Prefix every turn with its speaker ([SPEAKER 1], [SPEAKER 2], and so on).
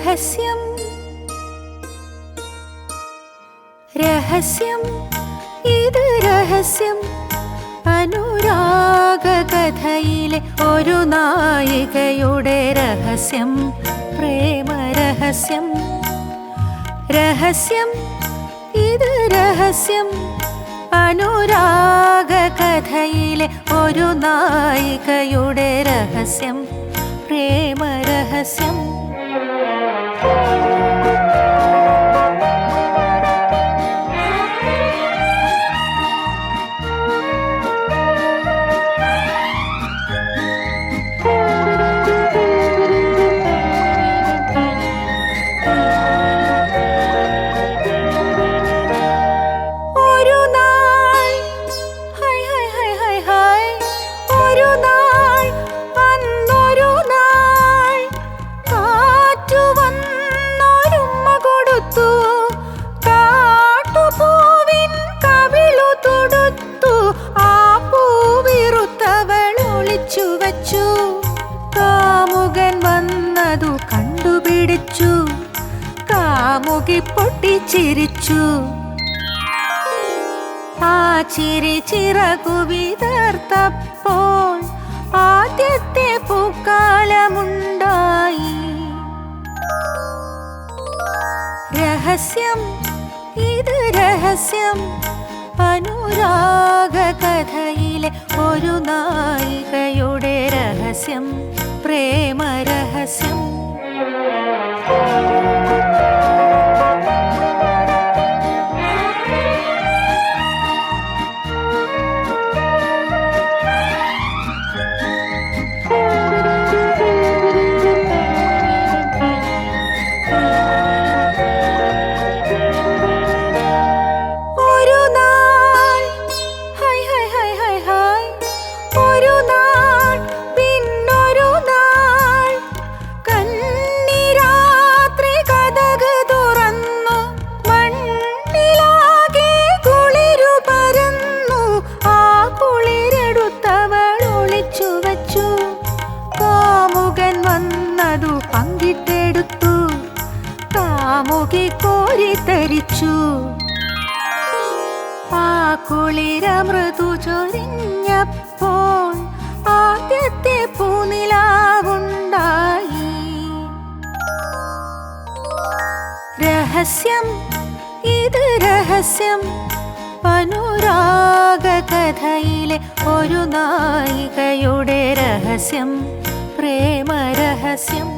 [SPEAKER 1] രഹസ്യം. രഹസ്യം ഇത് രഹസ്യം. അനുരാഗ കഥയിലെ ഒരു നായികയുടെ രഹസ്യം പ്രേമ രഹസ്യം രഹസ്യം ഇത് രഹസ്യം. അനുരാഗ കഥയിലെ ഒരു നായികയുടെ രഹസ്യം പ്രേമ രഹസ്യം കാമുകി പൊട്ടിച്ചിരിച്ചു ആ ചിരി ചിറകു വിതർത്തപ്പോൾ ആദ്യത്തെ പൂക്കാലമുണ്ടായി. രഹസ്യം ഇത് രഹസ്യം അനുരാഗ കഥയിലെ ഒരു നായികയുടെ രഹസ്യം പ്രേമ രഹസ്യം കാമുകി കോരിത്തരിച്ചു ആ കുളിരമൃദു ചൊരിഞ്ഞപ്പോൾ ആദ്യത്തെ പൂനിലാവുണ്ടായി. രഹസ്യം ഇത് രഹസ്യം. അനുരാഗ കഥയിലെ ഒരു നായികയുടെ രഹസ്യം പ്രേമ രഹസ്യം